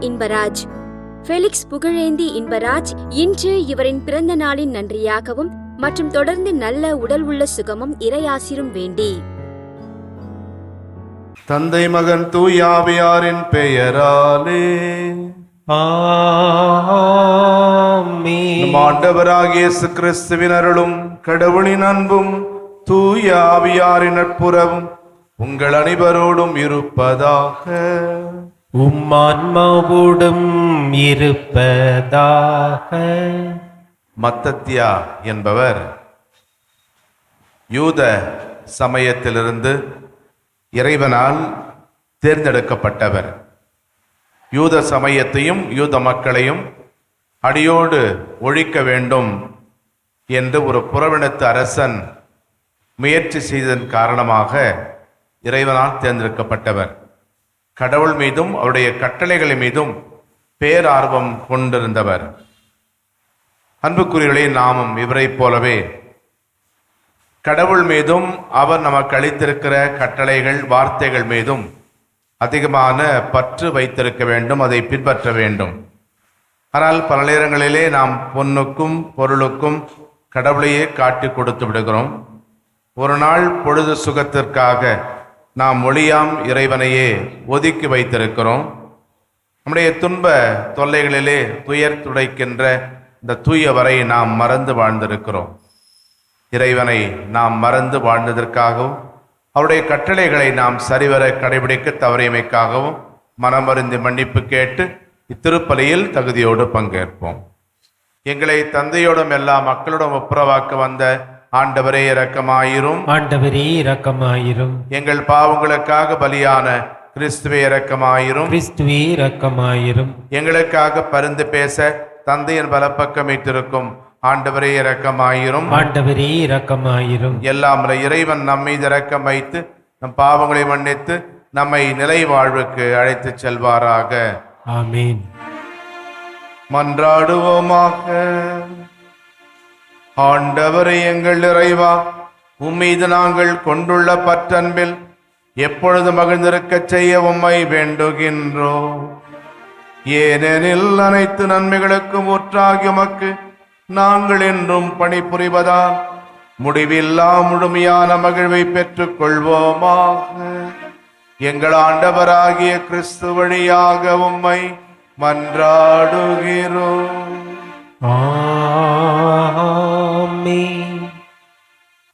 Inbaraj. Felix Pugazhendhi Inbaraj இன்று இவரின் பிறந்த நாளின் நன்றியாகவும் மற்றும் தொடர்ந்து நல்ல உடல் உள்ள சுகமும் இறையாசிரும் வேண்டி. தந்தை மகன் தூயாவியாரின் பெயராலே. ஆமென். நம் ஆண்டவராகிய இயேசு கிறிஸ்துவின் அருளும் கடவுளின் அன்பும் தூய ஆவியாரின் நட்புறவும் உங்கள் அனைவரோடும் இருப்பதாக. உம்மான்மாவோடும் இருப்பதாக. மத்தத்தியா என்பவர் யூத சமயத்திலிருந்து இறைவனால் தேர்ந்தெடுக்கப்பட்டவர். யூத சமயத்தையும் யூத மக்களையும் அடியோடு ஒழிக்க வேண்டும் என்று ஒரு புறவினத்து அரசன் முயற்சி செய்ததன் காரணமாக இறைவனால் தேர்ந்தெடுக்கப்பட்டவர். கடவுள் மீதும் அவருடைய கட்டளைகள் மீதும் பேரார்வம் கொண்டிருந்தவர். அன்புக்குரியவர்களே நாமும் இவரைப் போலவே கடவுள் மீதும் அவர் நமக்கு அளித்திருக்கிற கட்டளைகள் வார்த்தைகள் மீதும் அதிகமான பற்று வைத்திருக்க வேண்டும் அதை பின்பற்ற வேண்டும். ஆனால் பல நேரங்களிலே நாம் பொன்னுக்கும் பொருளுக்கும் கடவுளையே காட்டி கொடுத்து விடுகிறோம். ஒரு நாள் பொழுது சுகத்திற்காக நாம் ஒளியாம் இறைவனையே ஒதுக்கி வைத்திருக்கிறோம். நம்முடைய துன்ப தொல்லைகளிலே துயர் துடைக்கின்ற இந்த தூயவரை நாம் மறந்து வாழ்ந்திருக்கிறோம். இறைவனை நாம் மறந்து வாழ்ந்ததற்காகவும் அவருடைய கட்டளைகளை நாம் சரிவர கடைபிடிக்க தவறியமைக்காகவும் மனமருந்து மன்னிப்பு கேட்டு இத்திருப்பலியில் தகுதியோடு பங்கேற்போம். எங்களை தந்தையோடும் எல்லா மக்களோடும் ஒப்புரவாக்க வந்த ஆண்டவரே இரக்கமாயிரும். ஆண்டவரே இரக்கமாயிரும். எங்கள் பாவங்களுக்காக பலியான கிறிஸ்துவே இரக்கமாயிரும். கிறிஸ்துவே இரக்கமாயிரும். எங்களுக்காக பரிந்து பேச தந்தையின் வலப்பக்கம் வீட்டிருக்கும் ஆண்டவரே இரக்கமாயிரும். ஆண்டவரே இரக்கமாயிரும். எல்லாம் இறைவன் நம்மை இரக்கம் வைத்து நம் பாவங்களை மன்னித்து நம்மை நிலை வாழ்வுக்கு அழைத்துச் செல்வாராக. ஆமென். மன்றாடுவோமாக. ஆண்டவரை எங்கள் இறைவா உம்மீது நாங்கள் கொண்டுள்ள பற்றன்பில் எப்பொழுது மகிழ்ந்திருக்கச் செய்ய உம்மை வேண்டுகின்றோம். ஏனெனில் அனைத்து நன்மைகளுக்கும் ஒற்றாகி உமக்கு நாங்கள் என்றும் பணிபுரிவதால் முடிவில்லா முழுமையான மகிழ்வை பெற்றுக் கொள்வோமாக எங்கள் ஆண்டவராகிய கிறிஸ்து வழியாக உம்மை மன்றாடுகிறோம்.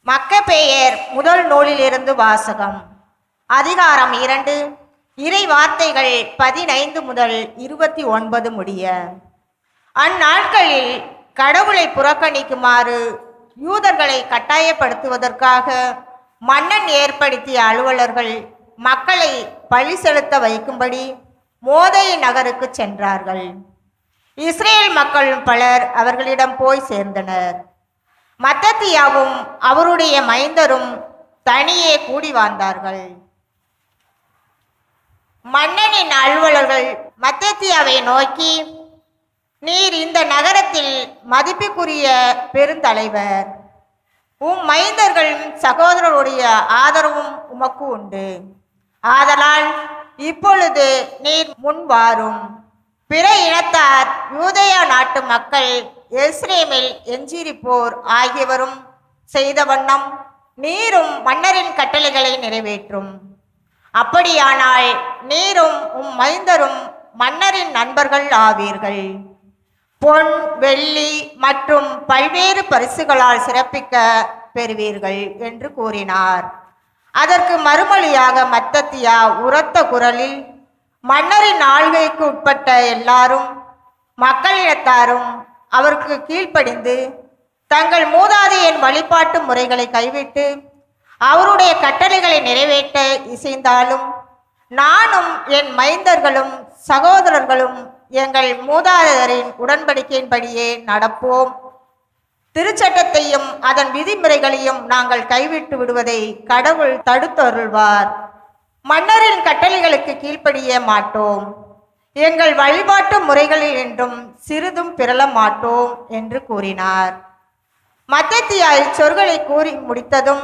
மக்க பெயர் முதல் நூலிலிருந்து வாசகம். அதிகாரம் இரண்டு. இறை வார்த்தைகள் பதினைந்து முதல் இருபத்தி ஒன்பது முடிய. அந்நாட்களில் கடவுளை புறக்கணிக்குமாறு யூதர்களை கட்டாயப்படுத்துவதற்காக மன்னன் ஏற்படுத்திய அலுவலர்கள் மக்களை பழி செலுத்த வைக்கும்படி மோதை நகருக்கு சென்றார்கள். இஸ்ரேல் மக்களும் பலர் அவர்களிடம் போய் சேர்ந்தனர். மத்தத்தியாவும் அவருடைய மைந்தரும் தனியே கூடி வாழ்ந்தார்கள். மன்னனின் அலுவலர்கள் மத்தத்தியாவை நோக்கி நீர் இந்த நகரத்தில் மதிப்புக்குரிய பெருந்தலைவர். உம் மைந்தர்களும் சகோதரருடைய ஆதரவும் உமக்கு உண்டு. ஆதலால் இப்பொழுது நீர் முன் வாரும் பிற இனத்தார் யூதயா நாட்டு மக்கள் எஸ்ரேமில் எஞ்சிரிப்போர் ஆகியவரும் செய்த வண்ணம் நீரும் மன்னரின் கட்டளைகளை நிறைவேற்றும். அப்படியானால் நீரும் உம் மைந்தரும் மன்னரின் நண்பர்கள் ஆவீர்கள். பொன் வெள்ளி மற்றும் பல்வேறு பரிசுகளால் சிறப்பிக்க பெறுவீர்கள் என்று கூறினார். அதற்கு மறுமொழியாக மத்தத்தியா உரத்த குரலில் மன்னரின் ஆள்கைக்கு உட்பட்ட எல்லாரும் மக்களிடத்தாரும் அவருக்கு கீழ்ப்படிந்து தங்கள் மூதாதையின் வழிபாட்டு முறைகளை கைவிட்டு அவருடைய கட்டளைகளை நிறைவேற்ற இசைந்தாலும் நானும் என் மைந்தர்களும் சகோதரர்களும் எங்கள் மூதாதையரின் உடன்படிக்கையின்படியே நடப்போம். திருச்சட்டத்தையும் அதன் விதிமுறைகளையும் நாங்கள் கைவிட்டு விடுவதை கடவுள் தடுத்தருள்வார். மன்னரின் கட்டளைகளுக்கு கீழ்ப்படிய மாட்டோம். எங்கள் வழிபாட்டு முறைகளில் என்றும் சிறிதும் பிறல மாட்டோம் என்று கூறினார். மத்தத்தியாய் சொற்களை கூறி முடித்ததும்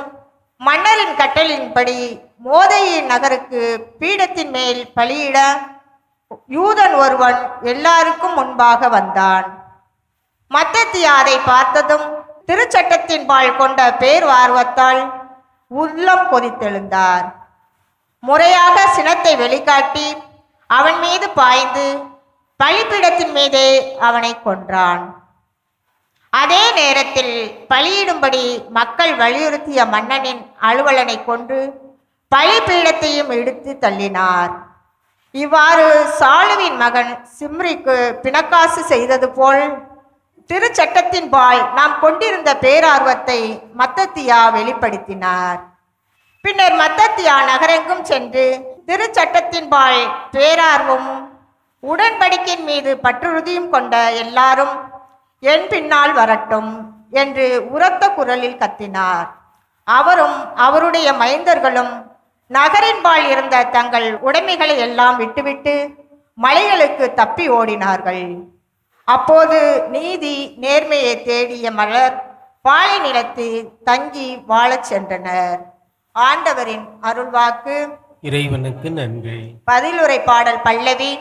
மன்னரின் கட்டளின்படி மோதையின் நகருக்கு பீடத்தின் மேல் பலியிட யூதன் ஒருவன் எல்லாருக்கும் முன்பாக வந்தான். மத்தத்தியா அதை பார்த்ததும் திருச்சட்டத்தின்பால் கொண்ட பேர்வார்வத்தால் உள்ளம் கொதித்தெழுந்தார். முறையாக சினத்தை வெளிக்காட்டி அவன் மீது பாய்ந்து பலிபீடத்தின் மீதே அவனை கொன்றான். அதே நேரத்தில் பலியிடும்படி மக்கள் வலியுறுத்திய மன்னனின் அலுவலனை கொண்டு பலிபீடத்தையும் இடித்து தள்ளினார். இவ்வாறு சாலுவின் மகன் சிம்ரிக்கு பிணக்காசு செய்தது போல் திருச்சட்டத்தின்பால் நாம் கொண்டிருந்த பேரார்வத்தை மத்தத்தியா வெளிப்படுத்தினார். பின்னர் மத்தத்தியா நகரெங்கும் சென்று திருச்சட்டத்தின்பால் பேரார்வும் உடன்படிக்கையின் மீது பற்றுறுதியும் கொண்ட எல்லாரும் என் பின்னால் வரட்டும் என்று உரத்த குரலில் கத்தினார். அவரும் அவருடைய மைந்தர்களும் நகரின்பால் இருந்த தங்கள் உடைமைகளை எல்லாம் விட்டுவிட்டு மலைகளுக்கு தப்பி ஓடினார்கள். அப்போது நீதி நேர்மையை தேடிய மலர் பாலை நிலத்தில் தங்கி வாழச் சென்றனர். ஆண்டவரின் அருள்வாக்கு இறைவனுக்கு நன்றி. பதிலுரை பாடல் பல்லவி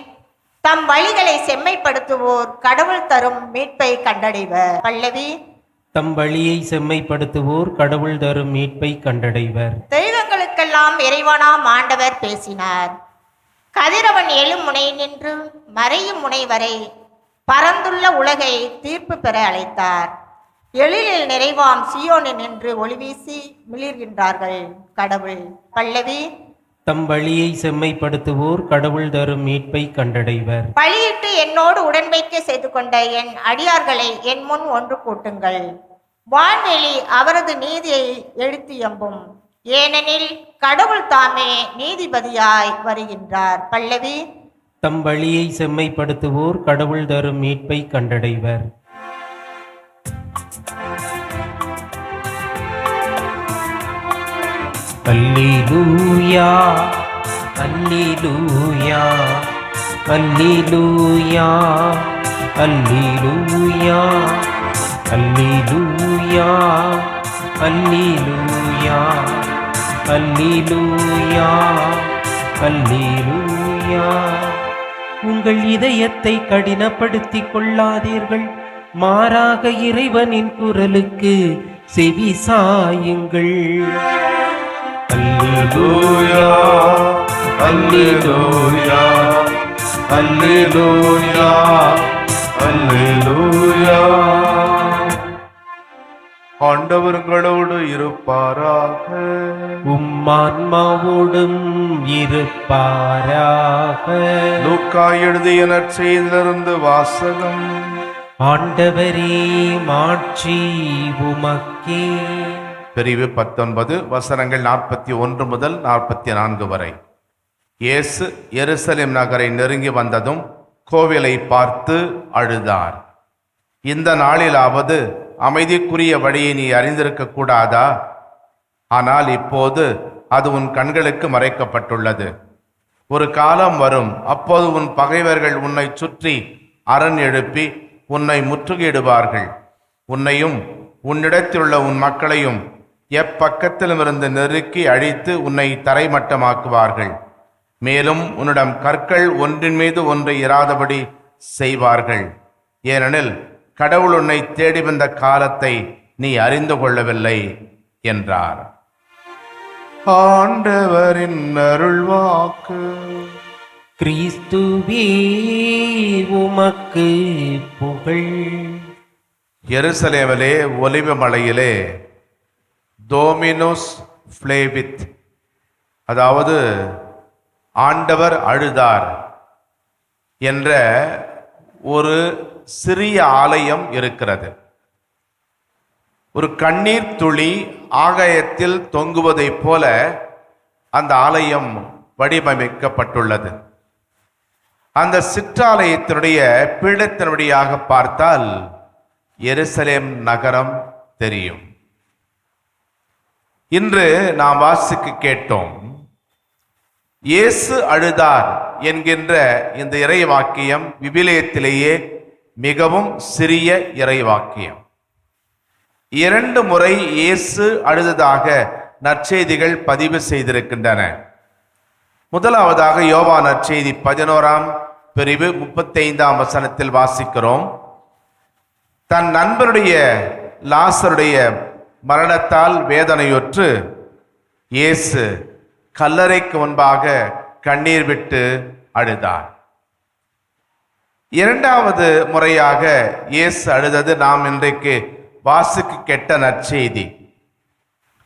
தம் வழிகளை செம்மைப்படுத்துவோர் கடவுள் தரும் மீட்பை கண்டடைவர். பல்லவி. தம் வழியை செம்மைப்படுத்துவோர் கடவுள் தரும் மீட்பை கண்டடைவர். தெய்வங்களுக்கெல்லாம் இறைவனாம் ஆண்டவர் பேசினார். கதிரவன் எழும் முனை நின்று மறையும் முனை வரை பரந்துள்ள உலகை தீர்ப்பு பெற அழைத்தார். எழிலில் நிறைவாம் சியோனில் நின்று ஒளிவீசி மிளிர்கின்றார்கள் கடவுள். பல்லவி. தம் வழியை செம்மைப்படுத்துவோர் கடவுள் தரும் மீட்பை கண்டடைவர். பலியிட்டு என்னோடு உடன்படிக்கை செய்து கொண்ட என் அடியார்களை என் முன் ஒன்று கூட்டுங்கள். வான்வெளி அவரது நீதியை எடுத்து எம்பும். ஏனெனில் கடவுள் தாமே நீதிபதியாய் வருகின்றார். பல்லவி. தம் வழியை செம்மைப்படுத்துவோர் கடவுள் தரும் மீட்பை கண்டடைவர். அல்லேலூயா அல்லேலூயா அல்லேலூயா அல்லேலூயா அல்லேலூயா அல்லேலூயா அல்லேலூயா அல்லேலூயா உங்கள் இதயத்தை கடினப்படுத்திக் கொள்ளாதீர்கள். மாறாக இறைவனின் குரலுக்கு செவி சாயுங்கள். அல்லேலூயா அல்லேலூயா அல்லேலூயா அல்லேலூயா ஆண்டவர்களோடு இருப்பாராக. உம்மான்மாவோடும் இருப்பாராக. லூக்கா எழுதிய நற்செய்திலிருந்து வாசகம். ஆண்டவரே மாட்சி உமக்கே. பிரிவு பத்தொன்பது வசனங்கள் நாற்பத்தி ஒன்று முதல் நாற்பத்தி நான்கு வரை. இயேசு எருசலேம் நகரை நெருங்கி வந்ததும் கோவிலை பார்த்து அழுதார். இந்த நாளிலாவது அமைதிக்குரிய வழியை நீ அறிந்திருக்க கூடாதா? ஆனால் இப்போது அது உன் கண்களுக்கு மறைக்கப்பட்டுள்ளது. ஒரு காலம் வரும் அப்போது உன் பகைவர்கள் உன்னை சுற்றி அரண் எழுப்பி உன்னை முற்றுகையிடுவார்கள். உன்னையும் உன்னிடத்திலுள்ள உன் மக்களையும் எப்பக்கத்திலும் இருந்து நெருக்கி அழித்து உன்னை தரைமட்டமாக்குவார்கள். மேலும் உன்னிடம் கற்கள் ஒன்றின் மீது ஒன்று இராதபடி செய்வார்கள். ஏனெனில் கடவுள் உன்னை தேடி வந்த காலத்தை நீ அறிந்து கொள்ளவில்லை என்றார். ஆண்டவரின் அருள்வாக்கு. கிறிஸ்துவே உமக்கு புகழ். எருசலேமிலே ஒலிவ மலையிலே டோமினோஸ் ஃப்ளேவித். அதாவது ஆண்டவர் அழுதார் என்ற ஒரு சிறிய ஆலயம் இருக்கிறது. ஒரு கண்ணீர் துளி ஆகாயத்தில் தொங்குவதைப் போல அந்த ஆலயம் வடிவமைக்கப்பட்டுள்ளது. அந்த சிற்றாலயத்தினுடைய பீடத்தினுடையாக பார்த்தால் எருசலேம் நகரம் தெரியும். இன்று நாம் வாசிக்கு கேட்டோம் இயேசு அழுதார் என்கின்ற இந்த இறை வாக்கியம் விவிலியத்திலேயே மிகவும் சிறிய இறை வாக்கியம் இரண்டு முறை இயேசு அழுததாக நற்செய்திகள் பதிவு செய்திருக்கின்றன. முதலாவதாக யோவா நற்செய்தி பதினோராம் பிரிவு முப்பத்தைந்தாம் வசனத்தில் வாசிக்கிறோம் தன் நண்பருடைய லாசருடைய மரணத்தால் வேதனையுற்று இயேசு கல்லறைக்கு முன்பாக கண்ணீர் விட்டு அழுதார். இரண்டாவது முறையாக இயேசு அழுதது நாம் இன்றைக்கு வாசுக்கு கெட்ட நற்செய்தி.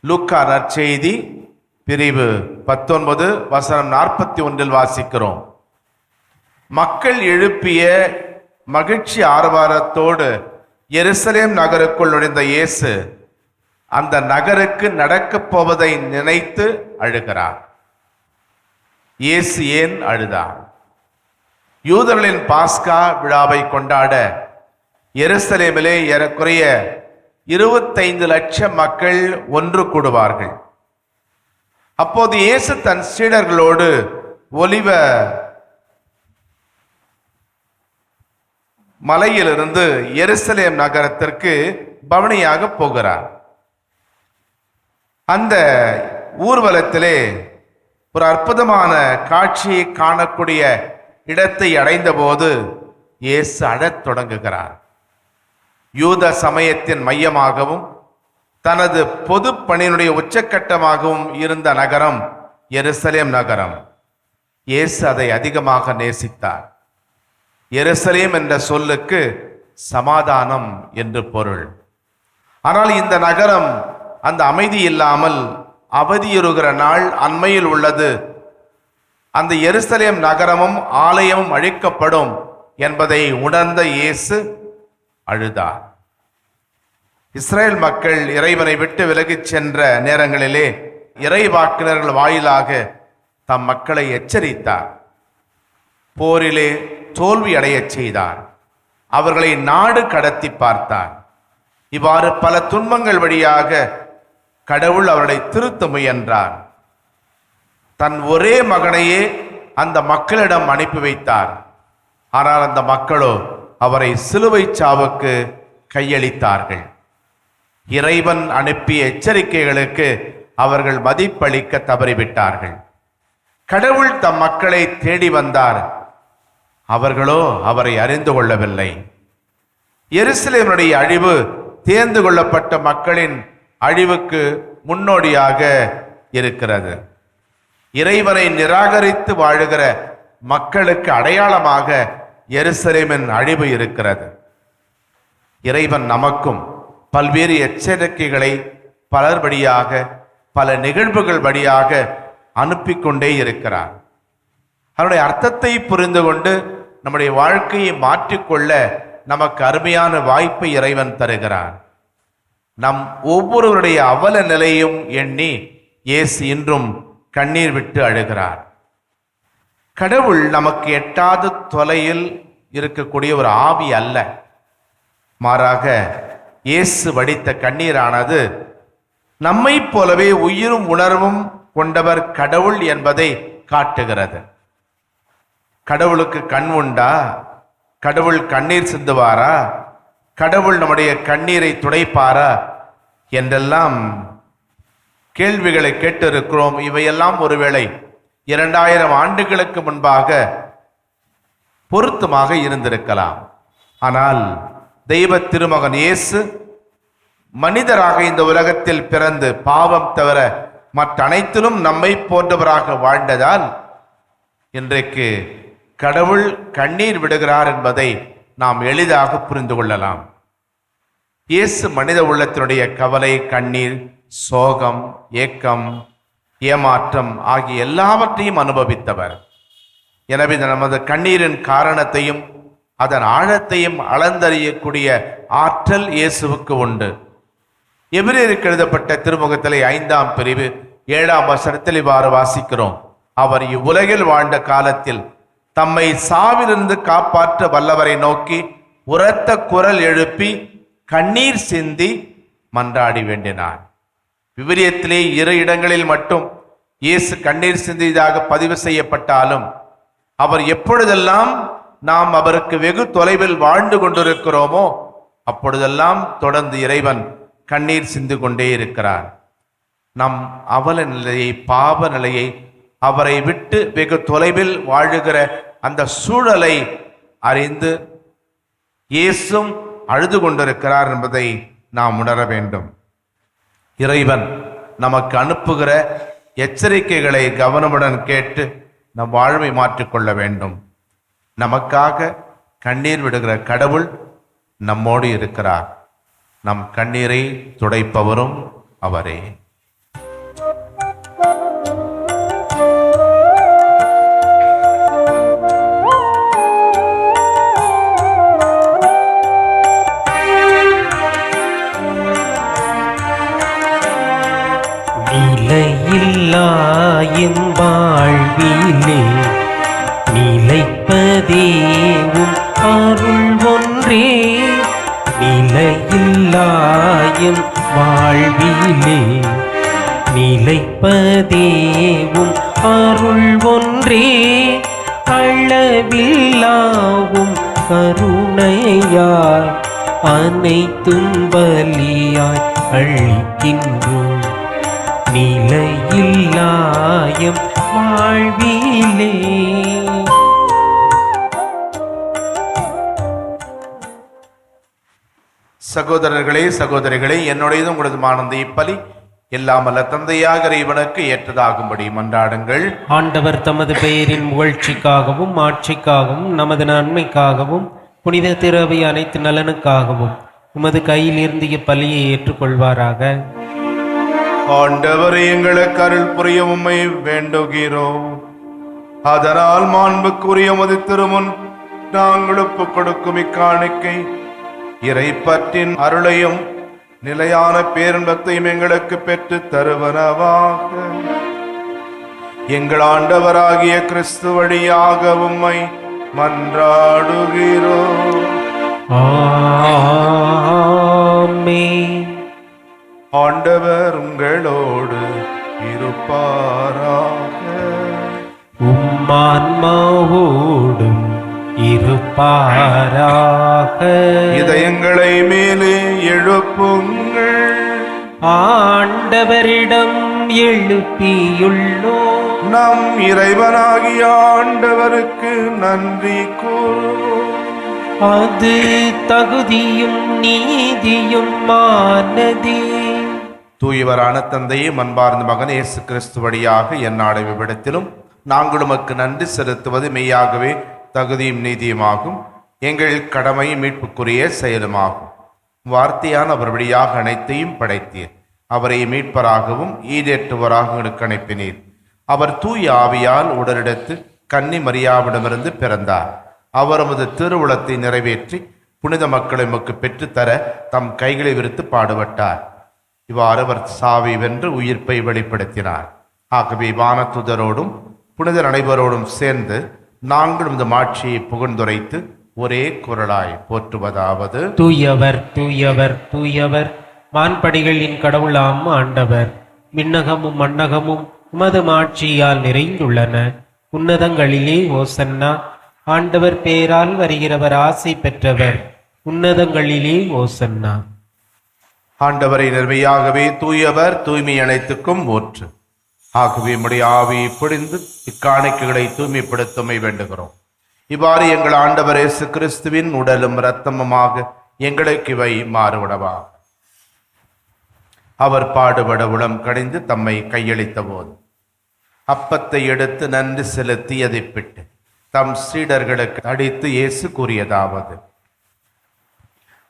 லூக்கா நற்செய்தி பிரிவு பத்தொன்பது வசனம் நாற்பத்தி ஒன்றில் வாசிக்கிறோம். மக்கள் எழுப்பிய மகிழ்ச்சி ஆரவாரத்தோடு எருசலேம் நகருக்குள் நுழைந்த இயேசு அந்த நகருக்கு நடக்கப் போவதை நினைத்து அழுகிறார். இயேசு ஏன் அழுதார்? யூதர்களின் பாஸ்கா விழாவை கொண்டாட எருசலேமிலே ஏறக்குறைய இருபத்தைந்து லட்சம் மக்கள் ஒன்று கூடுவார்கள். அப்போது இயேசு தன் சீடர்களோடு ஒலிவ மலையிலிருந்து எருசலேம் நகரத்திற்கு பவனியாக போகிறார். அந்த ஊர்வலத்திலே ஒரு அற்புதமான காட்சியை காணக்கூடிய இடத்தை அடைந்தபோது இயேசு அழத் தொடங்குகிறார். யூத சமயத்தின் மையமாகவும் தனது பொது பணியினுடைய உச்சக்கட்டமாகவும் இருந்த நகரம் எருசலேம் நகரம். இயேசு அதை அதிகமாக நேசித்தார். எருசலேம் என்ற சொல்லுக்கு சமாதானம் என்று பொருள். ஆனால் இந்த நகரம் அந்த அமைதி இல்லாமல் அவதியுறுகிற நாள் அண்மையில் உள்ளது. அந்த எருசலேம் நகரமும் ஆலயமும் அழிக்கப்படும் என்பதை உணர்ந்த இயேசு அழுதார். இஸ்ரேல் மக்கள் இறைவனை விட்டு விலகிச் சென்ற நேரங்களிலே இறைவாக்கினர்கள் வாயிலாக தம் மக்களை எச்சரித்தார். போரிலே தோல்வி அடையச் செய்தார். அவர்களை நாடு கடத்தி பார்த்தார். இவ்வாறு பல துன்பங்கள் வழியாக கடவுள் அவர்களை திருத்த முயன்றார். தன் ஒரே மகனையே அந்த மக்களிடம் அனுப்பி வைத்தார். ஆனால் அந்த மக்களோ அவரை சிலுவை சாவுக்கு கையளித்தார்கள். இறைவன் அனுப்பிய எச்சரிக்கைகளுக்கு அவர்கள் மதிப்பளிக்க தவறிவிட்டார்கள். கடவுள் தம் மக்களை தேடி வந்தார். அவர்களோ அவரை அறிந்து கொள்ளவில்லை. எருசலேமனுடைய அழிவு தேர்ந்து கொள்ளப்பட்ட மக்களின் அழிவுக்கு முன்னோடியாக இருக்கிறது. இறைவனை நிராகரித்து வாழுகிற மக்களுக்கு அடையாளமாக எருசலேமின் அழிவு இருக்கிறது. இறைவன் நமக்கும் பல்வேறு எச்சரிக்கைகளை பலர் வழியாக பல நிகழ்வுகள் வழியாக அனுப்பி கொண்டே இருக்கிறார். அதனுடைய அர்த்தத்தை புரிந்து கொண்டு நம்முடைய வாழ்க்கையை மாற்றிக்கொள்ள நமக்கு அருமையான வாய்ப்பை இறைவன் தருகிறான் நம் ஒவ்வொருவருடைய அவல நிலையும் எண்ணி இயேசு இன்றும் கண்ணீர் விட்டு அழுகிறார். கடவுள் நமக்கு எட்டாத தொலையில் இருக்கக்கூடிய ஒரு ஆவி அல்ல. மாறாக இயேசு வடித்த கண்ணீரானது நம்மைப் போலவே உயிரும் உணர்வும் கொண்டவர் கடவுள் என்பதை காட்டுகிறது. கடவுளுக்கு கண் உண்டா? கடவுள் கண்ணீர் சிந்துவாரா? கடவுள் நம்முடைய கண்ணீரை துடைப்பாரா என்றெல்லாம் கேள்விகளை கேட்டிருக்கிறோம். இவையெல்லாம் ஒருவேளை இரண்டாயிரம் ஆண்டுகளுக்கு முன்பாக பொருத்தமாக இருந்திருக்கலாம். ஆனால் தெய்வ திருமகன் இயேசு மனிதராக இந்த உலகத்தில் பிறந்து பாவம் தவிர மற்ற அனைத்திலும் நம்மை போன்றவராக வாழ்ந்ததால் இன்றைக்கு கடவுள் கண்ணீர் விடுகிறார் என்பதை நாம் எளிதாக புரிந்து கொள்ளலாம். இயேசு மனித உள்ளத்தினுடைய கவலை கண்ணீர் சோகம் ஏக்கம் ஏமாற்றம் ஆகிய எல்லாவற்றையும் அனுபவித்தவர். எனவே இந்த நமது கண்ணீரின் காரணத்தையும் அதன் ஆழத்தையும் அளந்தறியக்கூடிய ஆற்றல் இயேசுவுக்கு உண்டு. எபிரேருக்கு எழுதப்பட்ட திருமுகத்திலே ஐந்தாம் பிரிவு ஏழாம் வசனத்தில் இவ்வாறு வாசிக்கிறோம். அவர் இவ்வுலகில் வாழ்ந்த காலத்தில் தம்மை சாவிலிருந்து காப்பாற்ற வல்லவரை நோக்கி உரத்த குரல் எழுப்பி கண்ணீர் சிந்தி மன்றாடி வேண்டினார். விபரியத்திலே இரு இடங்களில் மட்டும் இயேசு கண்ணீர் சிந்தியதாக பதிவு செய்யப்பட்டாலும் அவர் எப்பொழுதெல்லாம் நாம் அவருக்கு வெகு தொலைவில் வாழ்ந்து கொண்டிருக்கிறோமோ அப்பொழுதெல்லாம் தொடர்ந்து இறைவன் கண்ணீர் சிந்து கொண்டே இருக்கிறார். நம் அவல நிலையை பாவ நிலையை அவரை விட்டு வெகு தொலைவில் வாழுகிற அந்த சூழலை அறிந்து இயேசும் அழுது கொண்டிருக்கிறார் என்பதை நாம் உணர வேண்டும். இறைவன் நமக்கு அனுப்புகிற எச்சரிக்கைகளை கவனமுடன் கேட்டு நம் வாழ்வை மாற்றிக்கொள்ள வேண்டும். நமக்காக கண்ணீர் விடுகிற கடவுள் நம்மோடு இருக்கிறார். நம் கண்ணீரை துடைப்பவரும் அவரே. நிலையில்லாயும் வாழ்விலே நிலைப்பதேவும் அருள் ஒன்றே. நிலையில்லாயும் வாழ்விலே நிலைப்பதேவும் அருள் ஒன்றே. அளவில்லாவும் கருணையாய் அனைத்தும் பலியாய் அழிக்கின்றோம். நிலையில்லாயம் வாழ்விலே. சகோதரர்களே சகோதரிகளே என்னுடையது உங்களது ஆனந்த இப்பலி. எல்லாமல்ல தந்தையாக இறைவனுக்கு ஏற்றதாகும்படி மன்றாடுங்கள். ஆண்டவர் தமது பெயரின் புகழ்ச்சிக்காகவும் ஆட்சிக்காகவும் நமது நன்மைக்காகவும் புனித திரவை அனைத்து நலனுக்காகவும் உமது கையில் இருந்து இப்பலியை ஏற்றுக்கொள்வாராக. ஆண்டவர் எங்களுக்கு அருள் புரிய உண்மை வேண்டுகிறோம் அதனால் மாண்புக்குரிய மது திருமுன் நாங்கள் ஒப்புக் கொடுக்கும் இக்காணிக்கை. இறைப்பற்றின் அருளையும் நிலையான பேரின்பத்தையும் எங்களுக்கு பெற்று தருவனவாக. எங்கள் ஆண்டவராகிய கிறிஸ்து வழியாக உம்மை மன்றாடுகிறோம். ஆமென். ஆண்டவர் உங்களோடு இருப்பாராக. உம்மான்மாவோடும் இருப்பாராக. இதயங்களை மேலே எழுப்புங்கள். ஆண்டவரிடம் எழுப்பியுள்ளோ நம் இறைவனாகிய ஆண்டவருக்கு நன்றி கூறுவோம் அது தகுதியும் நீதியும் மானதே. தூயவரான தந்தையே மண்பார்ந்த மகன் இயேசு கிறிஸ்து வழியாக எந்நாடு விடத்திலும் நாங்கள் உமக்கு நன்றி செலுத்துவது மெய்யாகவே தகுதியும் நீதியுமாகும். எங்கள் கடமை மீட்புக்குரிய செயலுமாகும். வார்த்தையான அவர் வழியாக அனைத்தையும் படைத்தீர். அவரை மீட்பராகவும் ஈடேற்றுவராக எங்களுக்கு அனுப்பினீர். அவர் தூய ஆவியால் உடலிடத்து கன்னி மரியாவிடமிருந்து பிறந்தார். அவர் உமது திருவுளத்தை நிறைவேற்றி புனித மக்களை உமக்கு பெற்றுத்தர தம் கைகளை விரித்து பாடுபட்டார். இவ்வாறு அவர் சாவை வென்று உயிர்ப்பை வெளிப்படுத்தினார். ஆகவே வானத்துதரோடும் புனிதர் அனைவரோடும் சேர்ந்து நாங்களும் இந்த மாட்சியை புகழ்ந்துரைத்து ஒரே குரலாய் போற்றுவதாவது. தூயவர் தூயவர் தூயவர் வான்படிகளின் கடவுளாம் ஆண்டவர். விண்ணகமும் மன்னகமும் உமது மாட்சியால் நிறைந்துள்ளன. உன்னதங்களிலே ஓசன்னா ஆண்டவர் பேரால் வருகிறவர் ஆசை பெற்றவர். உன்னதங்களிலே ஓசன்னா. ஆண்டவரை நிர்மையாகவே தூயவர் தூய்மை அனைத்துக்கும் ஊற்று ஆகவே நம்முடைய ஆவியை பிடிந்து இக்காணிக்கைகளை தூய்மைப்படுத்தமை வேண்டுகிறோம். இவ்வாறு எங்கள் ஆண்டவர் இயேசு கிறிஸ்துவின் உடலும் இரத்தமுமாக எங்களுக்கு இவை மாறுவிடவா? அவர் பாடுபட உளம் கடிந்து தம்மை கையளித்த போது அப்பத்தை எடுத்து நன்றி செலுத்தி அதை பிட்டு தம் சீடர்களுக்கு அடித்து இயேசு கூறியதாவது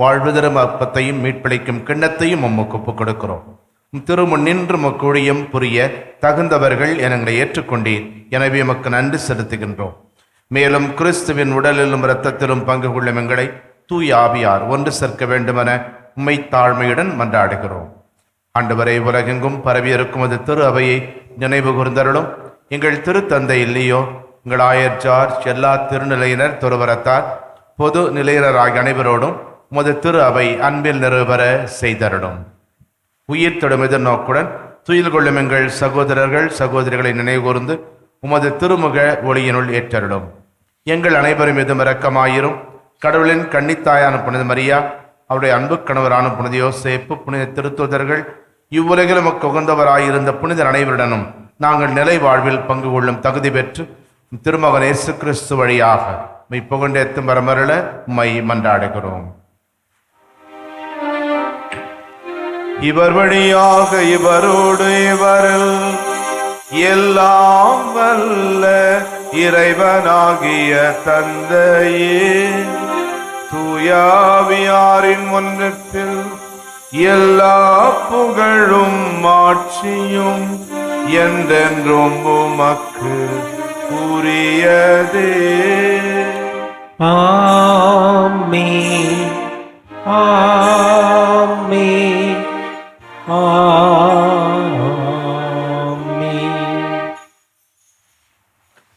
வாழ்வு தரும் அப்பத்தையும் மீட்பளிக்கும் கிண்ணத்தையும் உமக்கு ஒப்புக் கொடுக்கிறோம். திருமுன் நின்று முக்கூழியம் புரிய தகுந்தவர்கள் எங்களை ஏற்றுக்கொண்டீர். எனவே எமக்கு நன்றி செலுத்துகின்றோம். மேலும் கிறிஸ்துவின் உடலிலும் இரத்தத்திலும் பங்கு கொள்ளும் எங்களை தூய் ஆவியார் ஒன்று சேர்க்க வேண்டுமென உம்மை தாழ்மையுடன் மன்றாடுகிறோம். ஆண்டவரை உலகெங்கும் பரவியிருக்கும் அது திரு அவையை நினைவு கூர்ந்தருளும். எங்கள் திருத்தந்தை இல்லையோ எங்கள் ஆயர் ஜார்ஜ் எல்லா திருநிலையினர் துறவரத்தார் பொது நிலையினர் ஆகிய அனைவரோடும் உமது திரு அவை அன்பில் நிறுவர செய்தருளும். உயிர் தொடும் எதிர்நோக்குடன் துயில் கொள்ளும் எங்கள் சகோதரர்கள் சகோதரிகளை நினைவுகூர்ந்து உமது திருமுக ஒளியினுள் ஏற்றருடும் எங்கள் அனைவரும் மீதும் இரக்கமாயிரும். கடவுளின் கன்னித்தாயான புனித மரியா அவருடைய அன்பு கணவரான புனித யோசேப்பு புனித திருத்துதர்கள் இவ்வுலகில் உமக்கு உகந்தவராயிருந்த புனிதர் அனைவருடனும் நாங்கள் நிலை வாழ்வில் பங்கு கொள்ளும் தகுதி பெற்று திருமகன் இயேசு கிறிஸ்து வழியாக மெய் புகண்டேத்தும் வரமருள மை மன்றாடுகிறோம். இவர் வழியாக இவரோடு இவரில் எல்லாம் வல்ல இறைவனாகிய தந்தையே. தூயாவியாரின் ஒன்றத்தில் எல்லா புகழும் மாட்சியும் என்றென்றும் உமக்கு உரியதே. ஆமே ஆமே ஆமே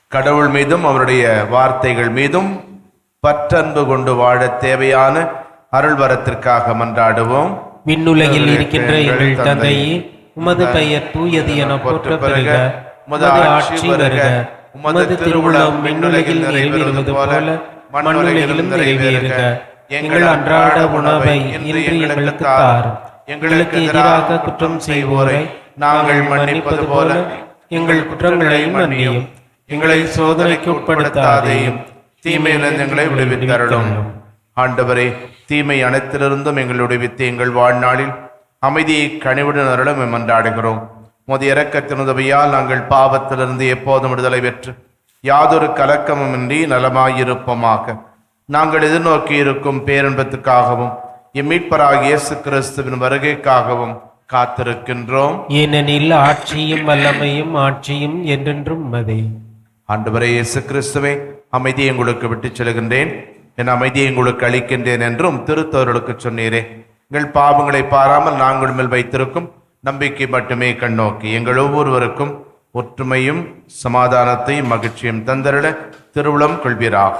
கடவுள் மீதும் அவருடைய வார்த்தைகள் மீதும் பற்றன்பு கொண்டு வாழ தேவையான அருள் வரத்திற்காக மன்றாடுவோம். விண்ணுலகில் இருக்கின்ற எங்கள் தந்தையே உமது பெயர் தூயது என போற்ற பெறுக உமது ஆட்சி வருக உமது திருவுளம் விண்ணுலகில் நிறைவேறுவது போல மண்ணுலகிலும் நிறைவேறுக. எங்கள் அன்றாட உணவை இன்று எங்களுக்கு தாரும். எங்களுக்கு எதிராக குற்றம் செய்வோரை நாங்கள் மன்னிப்பது போல எங்கள் குற்றங்களை மன்னியும். எங்களை சோதனைக்கு உட்படுத்தாதேயும். தீமையிலிருந்து எங்களை விடுவித்தருளும் ஆண்டவரே தீமை அனைத்திலிருந்தும் எங்களை விடுவித்து எங்கள் வாழ்நாளில் அமைதியை கனிவுடன் அருளும் மன்றாடுகிறோம். முது இறக்கத்தின் உதவியால் நாங்கள் பாவத்திலிருந்து எப்போதும் விடுதலை பெற்று யாதொரு கலக்கமுமின்றி நலமாயிருப்போமாக. நாங்கள் எதிர்நோக்கி இருக்கும் பேரின்பத்துக்காகவும் இம்மீட்பராகிய இயேசு கிறிஸ்துவின் வருகைக்காகவும் காத்திருக்கின்றோம். ஏனெனில் ஆட்சியும் வல்லமையும் ஆட்சியும் என்றென்றும் மதே ஆண்டவரே இயேசு கிறிஸ்துவே அமைதியை உங்களுக்கு விட்டுச் செல்கின்றேன். என் அமைதியை உங்களுக்கு அளிக்கின்றேன் என்றும் திருத்தவர்களுக்கு சொன்னீரே. எங்கள் பாவங்களை பாராமல் நாங்கள் மேல் வைத்திருக்கும் நம்பிக்கை மட்டுமே கண்ணோக்கி எங்கள் ஒவ்வொருவருக்கும் ஒற்றுமையும் சமாதானத்தையும் மகிழ்ச்சியும் தந்தருள திருவுளம் கொள்வீராக.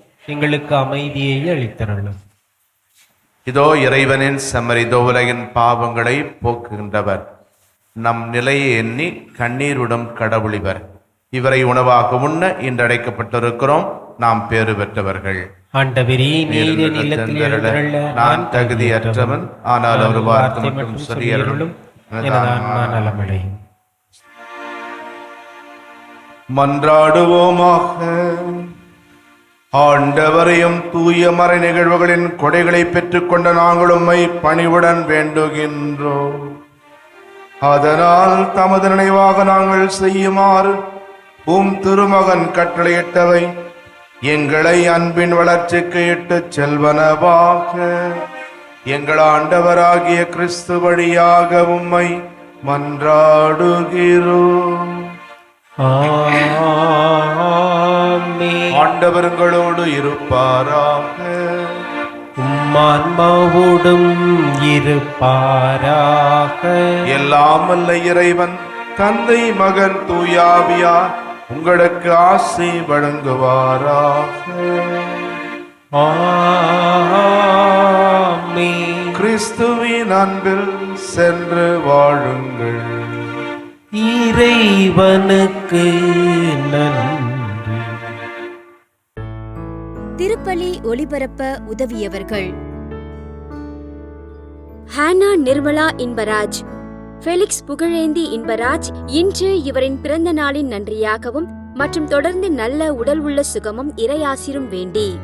எங்களுக்கு அமைதியை அளித்தருளும். இதோ இறைவனின் செம்மறிதோ உலகின் பாவங்களை போக்குகின்றவர். நம் நிலையை எண்ணி கண்ணீருடன் கடவுளிவர். இவரை உணவாக உண்ண இன்று அடைக்கப்பட்டிருக்கிறோம் நாம் பேறு பெற்றவர்கள். நான் தகுதியற்றவன். ஆனால் ஒரு வார்த்தை மட்டும் சரியருளும். மன்றாடுவோமாக. ஆண்டவரையும் தூய மறை நிகழ்வுகளின் கொடைகளை பெற்றுக்கொண்ட நாங்கள் உம்மை பணிவுடன் வேண்டுகின்றோம். அதனால் தமது நினைவாக நாங்கள் செய்யுமாறு உம் திருமகன் கட்டளையிட்டவை. எங்களை அன்பின் வளர்ச்சிக்கு இட்டுச் செல்வனவாக எங்கள் ஆண்டவராகிய கிறிஸ்து வழியாக உம்மை மன்றாடுகிறோம். ஆமென். ஆண்டவர்களோடு இருப்பாராக. உம்மான்மாவோடும் இருப்பாராக. எல்லாம் வல்ல இறைவன் தந்தை மகன் தூயாவியார் உங்களுக்கு ஆசை வழங்குவாராக. ஆமென். கிறிஸ்துவின் அன்பில் சென்று வாழுங்கள். இறைவனுக்கு நன்றி. திருப்பலி ஒளிபரப்ப உதவியவர்கள். ஹானா நிர்மலா இன்பராஜ். ஃபெலிக்ஸ் புகழேந்தி இன்பராஜ் இன்று இவரின் பிறந்த நாளின் நன்றியாகவும் மற்றும் தொடர்ந்து நல்ல உடல் உள்ள சுகமும் இறையாசிரும் வேண்டி.